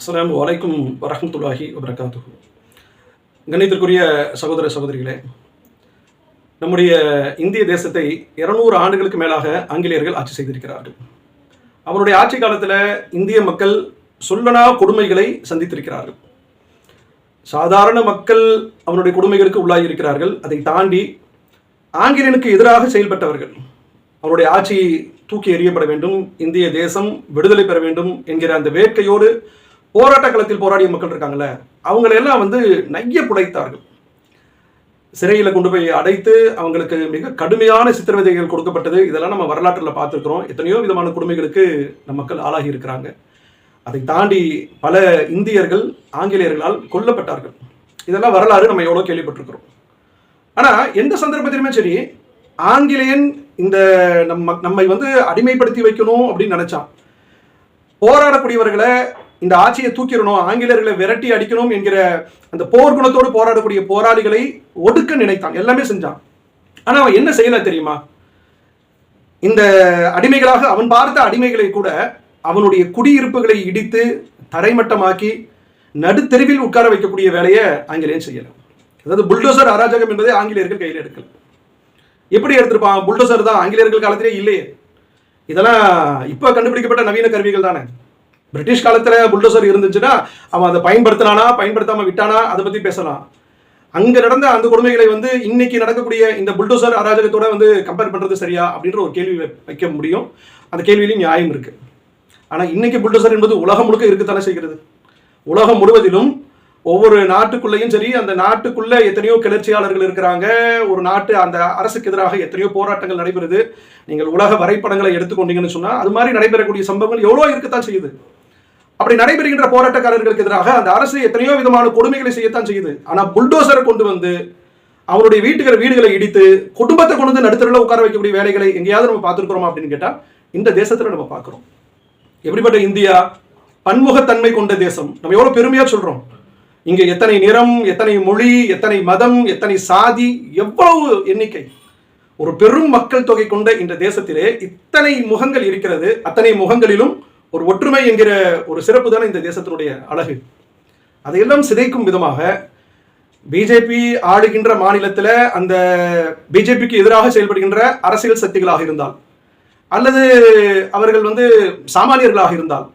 அஸ்லாம் வலைக்கும் வரமத்துல்லாஹி வபரகாத்துஹு. கணித்திற்குரிய சகோதர சகோதரிகளே நம்முடைய இந்திய தேசத்தை இருநூறு ஆண்டுகளுக்கு மேலாக ஆங்கிலேயர்கள் ஆட்சி செய்திருக்கிறார்கள். அவருடைய ஆட்சி காலத்தில் இந்திய மக்கள் சொல்லனா கொடுமைகளை சந்தித்திருக்கிறார்கள். சாதாரண மக்கள் அவனுடைய கொடுமைகளுக்கு உள்ளாகியிருக்கிறார்கள் அதை தாண்டி ஆங்கிலேயனுக்கு எதிராக செயல்பட்டவர்கள் அவருடைய ஆட்சி தூக்கி எறியப்பட வேண்டும் இந்திய தேசம் விடுதலை பெற வேண்டும் என்கிற அந்த வேட்கையோடு போராட்ட களத்தில் போராடிய மக்கள் இருக்காங்கல்ல அவங்களெல்லாம் வந்து நைய புடைத்தார்கள் சிறையில் கொண்டு போய் அடைத்து அவங்களுக்கு மிக கடுமையான சித்திரவதைகள் கொடுக்கப்பட்டது. இதெல்லாம் நம்ம வரலாற்றில் பார்த்துருக்குறோம். எத்தனையோ விதமான கொடுமைகளுக்கு நம் மக்கள் ஆளாகி இருக்கிறாங்க. அதை தாண்டி பல இந்தியர்கள் ஆங்கிலேயர்களால் கொல்லப்பட்டார்கள். இதெல்லாம் வரலாறு நம்ம எவ்வளோ கேள்விப்பட்டிருக்கிறோம். ஆனால் எந்த சந்தர்ப்பத்திலுமே சரி ஆங்கிலேயன் இந்த நம்ம நம்மை வந்து அடிமைப்படுத்தி வைக்கணும் அப்படின்னு நினச்சான். போராடக்கூடியவர்களை இந்த ஆட்சியை தூக்கிடணும் ஆங்கிலேயர்களை விரட்டி அடிக்கணும் என்கிற அந்த போர் குணத்தோடு போராடக்கூடிய போராளிகளை ஒடுக்க நினைத்தான். எல்லாமே செஞ்சான். ஆனால் அவன் என்ன செய்யல தெரியுமா? இந்த அடிமைகளாக அவன் பார்த்த அடிமைகளை கூட அவனுடைய குடியிருப்புகளை இடித்து தரைமட்டமாக்கி நடுத்தெருவில் உட்கார வைக்கக்கூடிய வேலையை ஆங்கிலேயன் செய்யல. அதாவது புல்டோசர் அராஜகம் என்பதை ஆங்கிலேயர்கள் கையில் எடுக்கல. எப்படி எடுத்திருப்பான்? புல்டோசர் தான் ஆங்கிலேயர்கள் காலத்திலே இல்லையே. இதெல்லாம் இப்போ கண்டுபிடிக்கப்பட்ட நவீன கருவிகள் தானே. பிரிட்டிஷ் காலத்தில் புல்டோசர் இருந்துச்சுன்னா அவன் அதை பயன்படுத்தினானா பயன்படுத்தாமல் விட்டானா அதை பற்றி பேசலாம். அங்கே நடந்த அந்த கொடுமைகளை வந்து இன்னைக்கு நடக்கக்கூடிய இந்த புல்டோசர் அராஜகத்தோட வந்து கம்பேர் பண்ணுறது சரியா அப்படின்ற ஒரு கேள்வி வைக்க முடியும். அந்த கேள்வியிலையும் நியாயம் இருக்குது ஆனால் இன்னைக்கு புல்டோசர் என்பது உலகம் முழுக்க இருக்குத்தானே செய்கிறது? உலகம் முழுவதிலும் ஒவ்வொரு நாட்டுக்குள்ளேயும் சரி அந்த நாட்டுக்குள்ளே எத்தனையோ கிளர்ச்சியாளர்கள் இருக்கிறாங்க. ஒரு நாட்டு அந்த அரசுக்கு எதிராக எத்தனையோ போராட்டங்கள் நடைபெறுது. நீங்கள் உலக வரைபடங்களை எடுத்துக்கொண்டீங்கன்னு சொன்னால் அது மாதிரி நடைபெறக்கூடிய சம்பவங்கள் எவ்வளோ இருக்கத்தான் செய்யுது. அப்படி நடைபெறுகின்ற போராட்டக்காரர்களுக்கு எதிராக அந்த அரசு எத்தனையோ விதமான கொடுமைகளை செய்யத்தான் செய்யுது. ஆனா புல்டோசரை கொண்டு வந்து அவருடைய வீட்டுகள் வீடுகளை இடித்து குடும்பத்தை கொண்டு வந்து நடுத்தரில் உட்கார வைக்கக்கூடிய வேலைகளை எங்கேயாவது நம்ம பார்த்துருக்கிறோமா அப்படின்னு கேட்டால் இந்த தேசத்தில் நம்ம பார்க்குறோம். எப்படிப்பட்ட இந்தியா பன்முகத்தன்மை கொண்ட தேசம். நம்ம எவ்வளோ பெருமையாக சொல்கிறோம் இங்கே எத்தனை நிறம் எத்தனை மொழி எத்தனை மதம் எத்தனை சாதி எவ்வளவு எண்ணிக்கை. ஒரு பெரும் மக்கள் தொகை கொண்ட இந்த தேசத்திலே இத்தனை முகங்கள் இருக்கிறது. அத்தனை முகங்களிலும் ஒரு ஒற்றுமை என்கிற ஒரு சிறப்பு தானே இந்த தேசத்தினுடைய அழகு? அதையெல்லாம் சிதைக்கும் விதமாக பிஜேபி ஆளுகின்ற மாநிலத்தில் அந்த பிஜேபிக்கு எதிராக செயல்படுகின்ற அரசியல் சக்திகளாக இருந்தால் அல்லது அவர்கள் வந்து சாமானியர்களாக இருந்தால்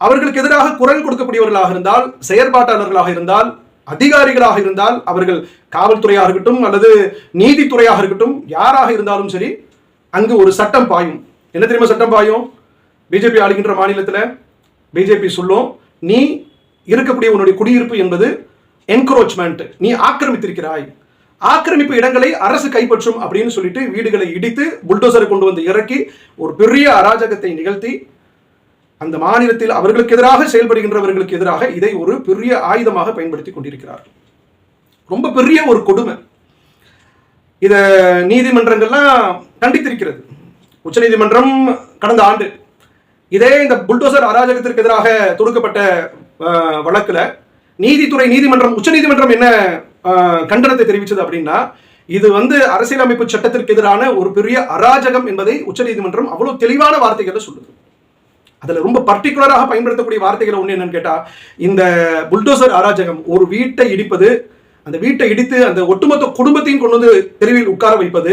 அவர்களுக்கு எதிராக குரல் கொடுக்கக்கூடியவர்களாக இருந்தால் செயற்பாட்டாளர்களாக இருந்தால் அதிகாரிகளாக இருந்தால் அவர்கள் காவல்துறையாக இருக்கட்டும் அல்லது நீதித்துறையாக இருக்கட்டும் யாராக இருந்தாலும் சரி அங்கு ஒரு சட்டம் பாயும். என்ன தெரியுமா சட்டம் பாயும்? பிஜேபி ஆளுகின்ற மாநிலத்தில் பிஜேபி சொல்லும் நீ இருக்கக்கூடிய உன்னுடைய குடியிருப்பு என்பது என்க்ரோச்மெண்ட் நீ ஆக்கிரமித்திருக்கிறாய். ஆக்கிரமிப்பு இடங்களை அரசு கைப்பற்றும் அப்படின்னு சொல்லிட்டு வீடுகளை இடித்து புல்டோசரை கொண்டு வந்து இறக்கி ஒரு பெரிய அராஜகத்தை நிகழ்த்தி அந்த மாநிலத்தில் அவர்களுக்கு எதிராக செயல்படுகின்றவர்களுக்கு எதிராக இதை ஒரு பெரிய ஆயுதமாக பயன்படுத்தி கொண்டிருக்கிறார்கள் ரொம்ப பெரிய ஒரு கொடுமை. இதை நீதிமன்றங்கள்லாம் கண்டித்திருக்கிறது. உச்சநீதிமன்றம் கடந்த ஆண்டு இதே இந்த புல்டோசர் அராஜகத்திற்கு எதிராக தொடுக்கப்பட்ட வழக்கில் நீதித்துறை நீதிமன்றம் உச்சநீதிமன்றம் என்ன கண்டனத்தை தெரிவித்தது அப்படின்னா இது வந்து அரசியலமைப்பு சட்டத்திற்கு எதிரான ஒரு பெரிய அராஜகம் என்பதை உச்சநீதிமன்றம் அவ்வளோ தெளிவான வார்த்தைகளை சொல்லுது. அதில் ரொம்ப பர்டிகுலராக பயன்படுத்தக்கூடிய வார்த்தைகள் ஒன்று என்னன்னு கேட்டால் இந்த புல்டோசர் அராஜகம் ஒரு வீட்டை இடிப்பது அந்த வீட்டை இடித்து அந்த ஒட்டுமொத்த குடும்பத்தையும் கொண்டு வந்து தெருவில் உட்கார வைப்பது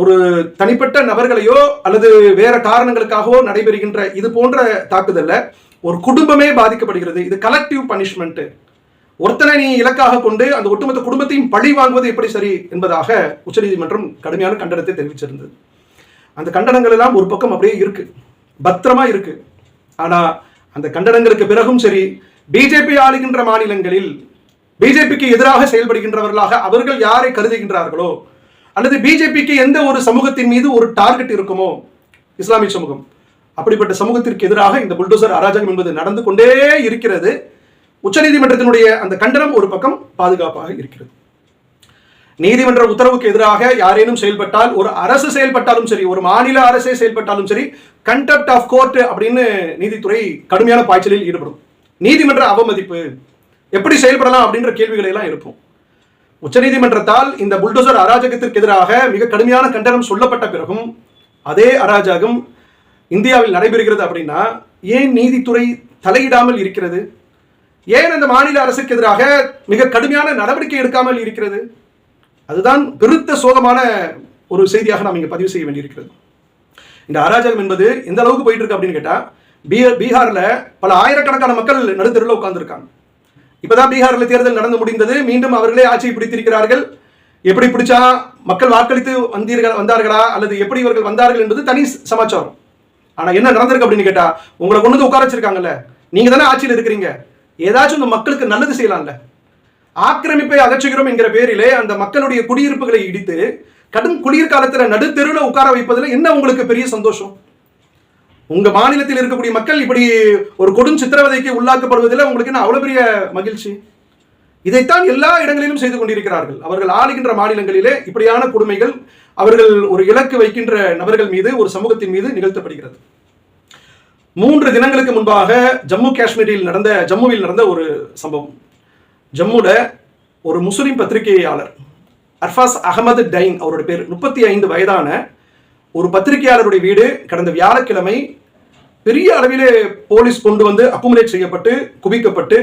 ஒரு தனிப்பட்ட நபர்களையோ அல்லது வேற காரணங்களுக்காகவோ நடைபெறுகின்ற இது போன்ற தாக்குதல்ல ஒரு குடும்பமே பாதிக்கப்படுகிறது. இது கலெக்டிவ் பனிஷ்மெண்ட் ஒருத்தனை நீ இலக்காக கொண்டு அந்த ஒட்டுமொத்த குடும்பத்தையும் பழி வாங்குவது எப்படி சரி என்பதாக உச்சநீதிமன்றம் கடுமையான கண்டனத்தை தெரிவிச்சிருந்தது. அந்த கண்டனங்கள் எல்லாம் ஒரு பக்கம் அப்படியே இருக்கு. பத்திரமா இருக்கு. ஆனா அந்த கண்டனங்களுக்கு பிறகும் சரி பிஜேபி ஆளுகின்ற மாநிலங்களில் பிஜேபிக்கு எதிராக செயல்படுகின்றவர்களாக அவர்கள் யாரை கருதுகின்றார்களோ அல்லது பிஜேபிக்கு எந்த ஒரு சமூகத்தின் மீது ஒரு டார்கெட் இருக்குமோ? இஸ்லாமிய சமூகம். அப்படிப்பட்ட சமூகத்திற்கு எதிராக இந்த புல்டோசர் அராஜகம் என்பது நடந்து கொண்டே இருக்கிறது. உச்சநீதிமன்றத்தினுடைய அந்த கண்டனம் ஒரு பக்கம் பாதுகாப்பாக இருக்கிறது. நீதிமன்ற உத்தரவுக்கு எதிராக யாரேனும் செயல்பட்டால் ஒரு அரசு செயல்பட்டாலும் சரி ஒரு மாநில அரசே செயல்பட்டாலும் சரி கண்டெப்ட் ஆஃப் கோர்ட் அப்படின்னு நீதித்துறை கடுமையான பாய்ச்சலில் ஈடுபடும். நீதிமன்ற அவமதிப்பு எப்படி செயல்படலாம் அப்படின்ற கேள்விகளை எல்லாம் எழுப்பும். உச்சநீதிமன்றத்தால் இந்த புல்டோசர் அராஜகத்திற்கு எதிராக மிக கடுமையான கண்டனம் சொல்லப்பட்ட பிறகும் அதே அராஜகம் இந்தியாவில் நடைபெறுகிறது அப்படின்னா ஏன் நீதித்துறை தலையிடாமல் இருக்கிறது? ஏன் அந்த மாநில அரசுக்கு எதிராக மிக கடுமையான நடவடிக்கை எடுக்காமல் இருக்கிறது? அதுதான் பெருத்த சோகமான ஒரு செய்தியாக நாம் இங்கே பதிவு செய்ய வேண்டியிருக்கிறது. இந்த அராஜகம் என்பது எந்த அளவுக்கு போயிட்டு இருக்கு அப்படின்னு கேட்டால் பீகாரில் பல ஆயிரக்கணக்கான மக்கள் நடுத்தருவில் உட்கார்ந்துருக்காங்க. இப்பதான் பீகாரில் தேர்தல் நடந்து முடிந்தது. மீண்டும் அவர்களே ஆட்சியை பிடித்திருக்கிறார்கள். எப்படி பிடிச்சா மக்கள் வாக்களித்து வந்தீர்கள் வந்தார்களா அல்லது எப்படி இவர்கள் வந்தார்கள் என்பது தனி சமாச்சாரம். ஆனா என்ன நடந்திருக்கு அப்படின்னு கேட்டா உங்களை கொண்டு வந்து உட்கார வச்சிருக்காங்கல்ல. நீங்க தானே ஆட்சியில் இருக்கிறீங்க. ஏதாச்சும் இந்த மக்களுக்கு நல்லது செய்யலாம்ல. ஆக்கிரமிப்பை அகற்றுகிறோம் என்கிற பேரிலே அந்த மக்களுடைய குடியிருப்புகளை இடித்து கடும் குளிர்காலத்துல நடுத்தெருவில் உட்கார வைப்பதில் என்ன உங்களுக்கு பெரிய சந்தோஷம்? உங்க மாநிலத்தில் இருக்கக்கூடிய மக்கள் இப்படி ஒரு கொடும் சித்திரவதைக்கு உள்ளாக்கப்படுவதில் உங்களுக்கு என்ன அவ்வளவு பெரிய மகிழ்ச்சி? இதைத்தான் எல்லா இடங்களிலும் செய்து கொண்டிருக்கிறார்கள். அவர்கள் ஆளுகின்ற மாநிலங்களிலே இப்படியான கொடுமைகள் அவர்கள் ஒரு இலக்கு வைக்கின்ற நபர்கள் மீது ஒரு சமூகத்தின் மீது நிகழ்த்தப்படுகிறது. மூன்று தினங்களுக்கு முன்பாக ஜம்மு காஷ்மீரில் நடந்த ஜம்முவில் நடந்த ஒரு சம்பவம். ஜம்முட ஒரு முஸ்லிம் பத்திரிகையாளர் அர்ஃபாஸ் அகமது டைன் அவருடைய பேர் முப்பத்தி ஐந்து வயதான ஒரு பத்திரிகையாளருடைய வீடு கடந்த வியாழக்கிழமை பெரிய அளவிலே போலீஸ் கொண்டு வந்து அக்குமுலேட் செய்யப்பட்டு குவிக்கப்பட்டு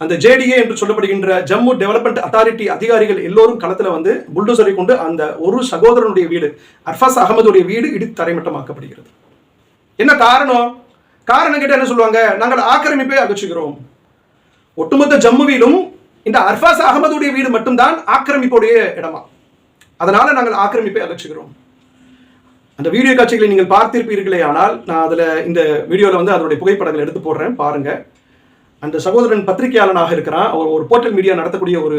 அந்த ஜேடிஏ என்று சொல்லப்படுகின்ற ஜம்மு டெவலப்மெண்ட் அத்தாரிட்டி அதிகாரிகள் எல்லோரும் களத்தில் வந்து புல்டோசரை கொண்டு அந்த ஒரு சகோதரனுடைய வீடு அர்ஃபாஸ் அகமதுடைய வீடு இடித்து தரைமட்டமாக்கப்படுகிறது. என்ன காரணம்? காரணம் கேட்டால் என்ன சொல்லுவாங்க? நாங்கள் ஆக்கிரமிப்பை அகற்றுகிறோம். ஒட்டுமொத்த ஜம்முவிலும் இந்த அர்ஃபாஸ் அகமதுடைய வீடு மட்டும்தான் ஆக்கிரமிப்புடைய இடமா. அதனால நாங்கள் ஆக்கிரமிப்பை அகற்றுகிறோம். அந்த வீடியோ காட்சிகளை நீங்கள் பார்த்திருப்பீர்களே ஆனால் நான் அதில் இந்த வீடியோவில் வந்து அதனுடைய புகைப்படங்கள் எடுத்து போடுறேன் பாருங்கள் அந்த சகோதரன் பத்திரிகையாளனாக இருக்கிறான். அவர் ஒரு போர்ட்டல் மீடியா நடத்தக்கூடிய ஒரு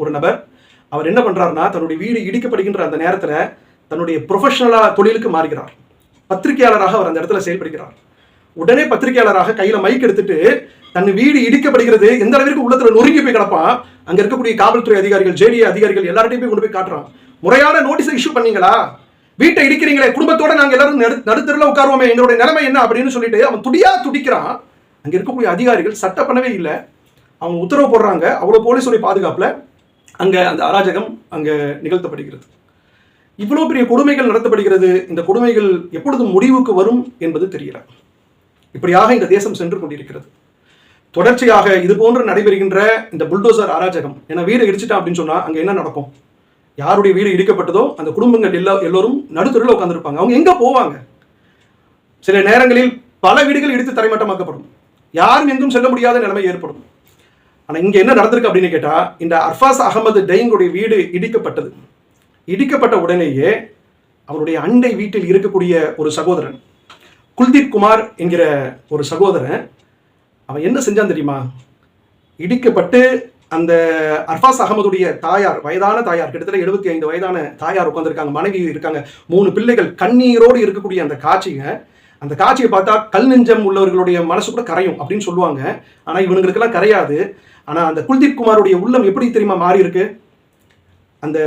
ஒரு நபர். அவர் என்ன பண்ணுறாருன்னா தன்னுடைய வீடு இடிக்கப்படுகின்ற அந்த நேரத்தில் தன்னுடைய ப்ரொஃபஷனலாக தொழிலுக்கு மாறுகிறார். பத்திரிகையாளராக அவர் அந்த இடத்துல செயல்படுகிறார். உடனே பத்திரிகையாளராக கையில் மைக் எடுத்துட்டு தன் வீடு இடிக்கப்படுகிறது எந்த அளவிற்கு உள்ளத்தில் நொறுங்கி போய் கிடப்பான் அங்கே இருக்கக்கூடிய காவல்துறை அதிகாரிகள் ஜேடிஏ அதிகாரிகள் எல்லார்ட்டையும் போய் கொண்டு போய் காட்டுறான். முறையான நோட்டீஸ் இஷ்யூ பண்ணீங்களா? வீட்டை இடிக்கிறீங்களே குடும்பத்தோட நாங்க எல்லாரும் நடுத்தரில் உட்காருவோமே எங்களுடைய நிலைமை என்ன அப்படின்னு சொல்லிட்டு அவன் துடியா துடிக்கிறான். அங்க இருக்கக்கூடிய அதிகாரிகள் சட்ட பண்ணவே இல்லை. அவங்க உத்தரவு போடுறாங்க. அவ்வளவு போலீஸுடைய பாதுகாப்புல அங்க அந்த அராஜகம் அங்க நிகழ்த்தப்படுகிறது. இவ்வளோ பெரிய கொடுமைகள் நடத்தப்படுகிறது. இந்த கொடுமைகள் எப்பொழுது முடிவுக்கு வரும் என்பது தெரியல. இப்படியாக இந்த தேசம் சென்று கொண்டிருக்கிறது. தொடர்ச்சியாக இது போன்று நடைபெறுகின்ற இந்த புல்டோசர் அராஜகம் ஏன்னா வீடு இடிச்சிட்டான் அப்படின்னு சொன்னா அங்க என்ன நடக்கும்? யாருடைய வீடு இடிக்கப்பட்டதோ அந்த குடும்பங்கள் எல்லா எல்லோரும் நடுத்தருவில் உட்காந்துருப்பாங்க அவங்க எங்கே போவாங்க? சில நேரங்களில் பல வீடுகள் இடித்து தரைமட்டமாக்கப்படும். யாரும் எங்கும் செல்ல முடியாத நிலைமை ஏற்படும். ஆனால் இங்கே என்ன நடந்திருக்கு அப்படின்னு கேட்டால் இந்த அர்ஃபாஸ் அகமது டைங்குடைய வீடு இடிக்கப்பட்டது. இடிக்கப்பட்ட உடனேயே அவருடைய அண்டை வீட்டில் இருக்கக்கூடிய ஒரு சகோதரன் குல்தீப் குமார் என்கிற ஒரு சகோதரன் அவன் என்ன செஞ்சான் தெரியுமா? இடிக்கப்பட்டு அந்த அர்ஃபாஸ் அகமதுடைய தாயார் வயதான தாயார் கிட்டத்தட்ட எழுபத்தி ஐந்து வயதான தாயார் உட்காந்துருக்காங்க மனைவி இருக்காங்க. மூணு பிள்ளைகள் கண்ணீரோடு இருக்கக்கூடிய அந்த காட்சிங்க. அந்த காட்சியை பார்த்தா கல் நெஞ்சம் உள்ளவர்களுடைய மனசு கூட கரையும் அப்படின்னு சொல்லுவாங்க. ஆனால் இவனுங்களுக்கெல்லாம் கரையாது. ஆனால் அந்த குல்தீப் குமாருடைய உள்ளம் எப்படி தெரியுமா மாறி இருக்கு அந்த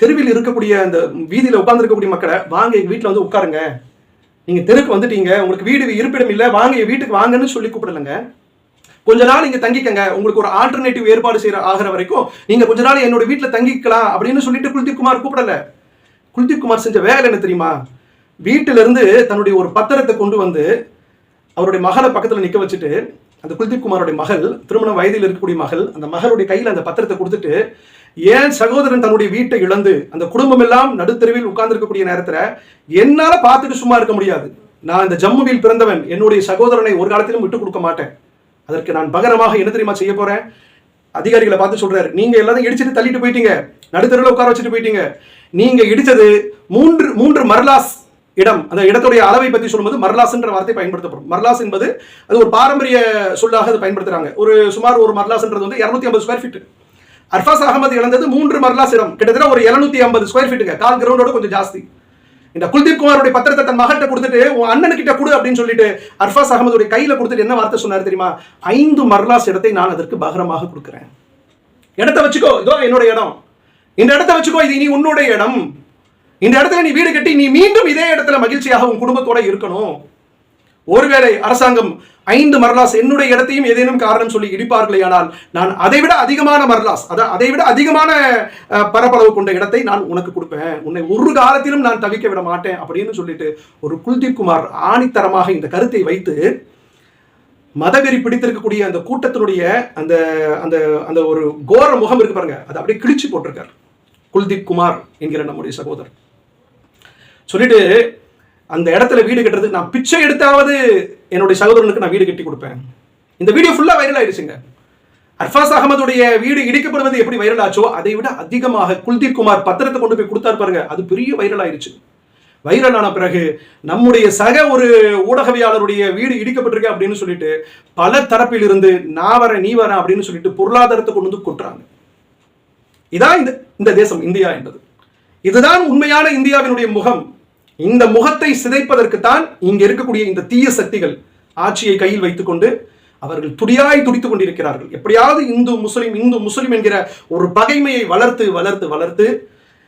தெருவில் இருக்கக்கூடிய அந்த வீதியில் உட்காந்துருக்கக்கூடிய மக்களை வாங்க எங்கள் வீட்டில் வந்து உட்காருங்க. நீங்கள் தெருக்கு வந்துட்டீங்க. உங்களுக்கு வீடு இருப்பிடம் இல்லை. வாங்க என் வீட்டுக்கு வாங்கன்னு சொல்லி கூப்பிடலங்க. கொஞ்ச நாள் இங்க தங்கிக்கங்க. உங்களுக்கு ஒரு ஆல்டர்னேட்டிவ் ஏற்பாடு செய்யற ஆகிற வரைக்கும் நீங்க கொஞ்ச நாள் என்னோட வீட்டுல தங்கிக்கலாம் அப்படின்னு சொல்லிட்டு குல்தீப் குமார் கூப்பிடல. குல்தீப் குமார் செஞ்ச வேலை என்ன தெரியுமா? வீட்டிலிருந்து தன்னுடைய ஒரு பத்திரத்தை கொண்டு வந்து அவருடைய மகளை பக்கத்துல நிக்க வச்சுட்டு அந்த குல்தீப் குமாரோட மகள் திருமண வயதில் இருக்கக்கூடிய மகள் அந்த மகளுடைய கையில் அந்த பத்திரத்தை கொடுத்துட்டு ஏன் சகோதரன் தன்னுடைய வீட்டை இழந்து அந்த குடும்பம் எல்லாம் நடுத்தெருவில் உட்கார்ந்து இருக்கக்கூடிய என்னால் பார்த்துட்டு சும்மா இருக்க முடியாது. நான் இந்த ஜம்முவில் பிறந்தவன் என்னுடைய சகோதரனை ஒரு காலத்திலும் விட்டு கொடுக்க மாட்டேன். அதற்கு நான் பகரமாக என்ன தெரியுமா செய்ய போறேன்? அதிகாரிகளை பார்த்து சொல்றாரு. நீங்க எல்லாரும் இடிச்சிட்டு தள்ளிட்டு போயிட்டீங்க. நடுத்தருவில் உட்கார வச்சுட்டு போயிட்டீங்க. நீங்க இடிச்சது மூன்று மூன்று மர்லாஸ் இடம். அந்த இடத்துடைய அளவை பற்றி சொல்லும்போது மர்லாஸ்ன்ற வார்த்தை பயன்படுத்தப்படும். மர்லாஸ் என்பது அது ஒரு பாரம்பரிய சொல்லாக அது பயன்படுத்துறாங்க. ஒரு சுமார் ஒரு மர்லாஸ்ன்றது வந்து இரநூத்தி ஐம்பது ஸ்கொயர் ஃபீட் அர்ஃபாஸ் அகமது இழந்தது மூன்று மர்லாஸ் இடம். கிட்டத்தட்ட ஒரு 750 ஐம்பது ஸ்கொயர் ஃபீட்டுங்க கால் கிரவுண்டோட கொஞ்சம் ஜாஸ்தி. இந்த குல்தீப் குமாரோட பத்திரத்தை தன் மகள்கிட்ட கொடுத்துட்டு உன் அண்ணனுக்கிட்ட கொடு அப்படின்னு சொல்லிட்டு அர்ஃபாஸ் அகமதுடைய கையில கொடுத்துட்டு என்ன வார்த்தை சொன்னார் தெரியுமா? ஐந்து மர்லாஸ் இடத்தை நான் அதற்கு பகரமாக கொடுக்குறேன். இடத்த வச்சுக்கோ இதோ என்னோட இடம். இந்த இடத்த வச்சுக்கோ இது இனி உன்னுடைய இடம். இந்த இடத்துல நீ வீடு கட்டி நீ மீண்டும் இதே இடத்துல மகிழ்ச்சியாக உன் குடும்பத்தோட இருக்கணும். ஒருவேளை அரசாங்கம் ஐந்து மரலாஸ் என்னுடைய இடத்தையும் ஏதேனும் காரணம் சொல்லி இடிப்பார்களே ஆனால் நான் அதை விட அதிகமான மரலாஸ் அதான் அதை விட அதிகமான பரப்பளவு கொண்ட இடத்தை நான் உனக்கு கொடுப்பேன். உன்னை ஒரு காலத்திலும் நான் தவிக்க விட மாட்டேன் அப்படின்னு சொல்லிட்டு ஒரு குல்தீப் குமார் ஆணித்தரமாக இந்த கருத்தை வைத்து மதவெறி பிடித்திருக்கக்கூடிய அந்த கூட்டத்தினுடைய அந்த அந்த அந்த ஒரு கோர முகம் இருக்கு பாருங்க. அதை அப்படியே கிழிச்சு போட்டிருக்கார் குல்தீப் குமார் என்கிற நம்முடைய சகோதரர். சொல்லிட்டு அந்த இடத்துல வீடு கட்டுறது நான் பிச்சை எடுத்தாவது என்னுடைய சகோதரனுக்கு நான் வீடு கட்டி கொடுப்பேன். இந்த வீடியோ ஃபுல்லாக வைரல் ஆயிடுச்சுங்க. அர்ஃபாஸ் அகமதுடைய வீடு இடிக்கப்படுவது எப்படி வைரல் ஆச்சோ அதை விட அதிகமாக குல்தீப் குமார் பத்திரத்தை கொண்டு போய் கொடுத்தாரு பாருங்க அது பெரிய வைரல் ஆயிடுச்சு. வைரல் ஆன பிறகு நம்முடைய சக ஒரு ஊடகவியாளருடைய வீடு இடிக்கப்பட்டிருக்கு அப்படின்னு சொல்லிட்டு பல தரப்பில் இருந்து நான் வரேன் நீ வரேன் அப்படின்னு சொல்லிட்டு பொருளாதாரத்தை கொண்டு வந்து கொட்டுறாங்க. இதான் இந்த இந்த தேசம் இந்தியா என்பது. இதுதான் உண்மையான இந்தியாவினுடைய முகம். இந்த முகத்தை சிதைப்பதற்குத்தான் இங்க இருக்கக்கூடிய இந்த தீய சக்திகள் ஆட்சியை கையில் வைத்துக்கொண்டு அவர்கள் துடியாய் துடித்துக் கொண்டிருக்கிறார்கள். எப்படியாவது இந்து முஸ்லிம் இந்து முஸ்லிம் என்கிற ஒரு பகைமையை வளர்த்து வளர்த்து வளர்த்து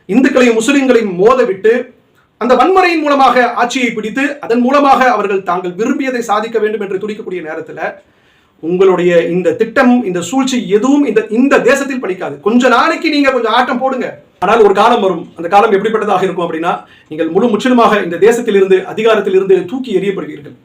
இந்துக்களையும் முஸ்லிம்களையும் மோதவிட்டு அந்த வன்முறையின் மூலமாக ஆட்சியை பிடித்து அதன் மூலமாக அவர்கள் தாங்கள் விரும்பியதை சாதிக்க வேண்டும் என்று துடிக்கக்கூடிய நேரத்தில் உங்களுடைய இந்த திட்டம் இந்த சூழ்ச்சி எதுவும் இந்த இந்த தேசத்தில் படிக்காது. கொஞ்ச நாளைக்கு நீங்க கொஞ்சம் ஆட்டம் போடுங்க. ஆனால் ஒரு காலம் வரும். அந்த காலம் எப்படிப்பட்டதாக இருக்கும் அப்படின்னா நீங்கள் முழு முற்றிலுமாக இந்த தேசத்தில் இருந்து அதிகாரத்தில் இருந்து தூக்கி எறியப்படுவீர்கள்.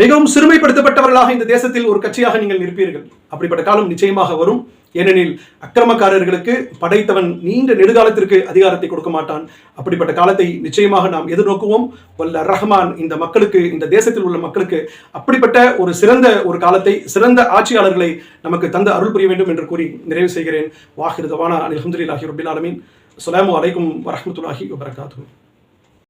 மிகவும் சிறுமைப்படுத்தப்பட்டவர்களாக இந்த தேசத்தில் ஒரு கட்சியாக நீங்கள் நிற்பீர்கள். அப்படிப்பட்ட காலம் நிச்சயமாக வரும். ஏனெனில் அக்கிரமக்காரர்களுக்கு படைத்தவன் நீண்ட நெடுகாலத்திற்கு அதிகாரத்தை கொடுக்க மாட்டான். அப்படிப்பட்ட காலத்தை நிச்சயமாக நாம் எதிர்நோக்குவோம். வல்ல ரஹ்மான் இந்த மக்களுக்கு இந்த தேசத்தில் உள்ள மக்களுக்கு அப்படிப்பட்ட ஒரு சிறந்த ஒரு காலத்தை சிறந்த ஆட்சியாளர்களை நமக்கு தந்து அருள் புரிய வேண்டும் என்று கூறி நிறைவு செய்கிறேன். வாஹிருதவானா அலி ஹம்துல்லாஹி ரபில் ஆலமின். அலைக்கும் வரஹ்மத்துல்லாஹி வபரகாத்துஹு.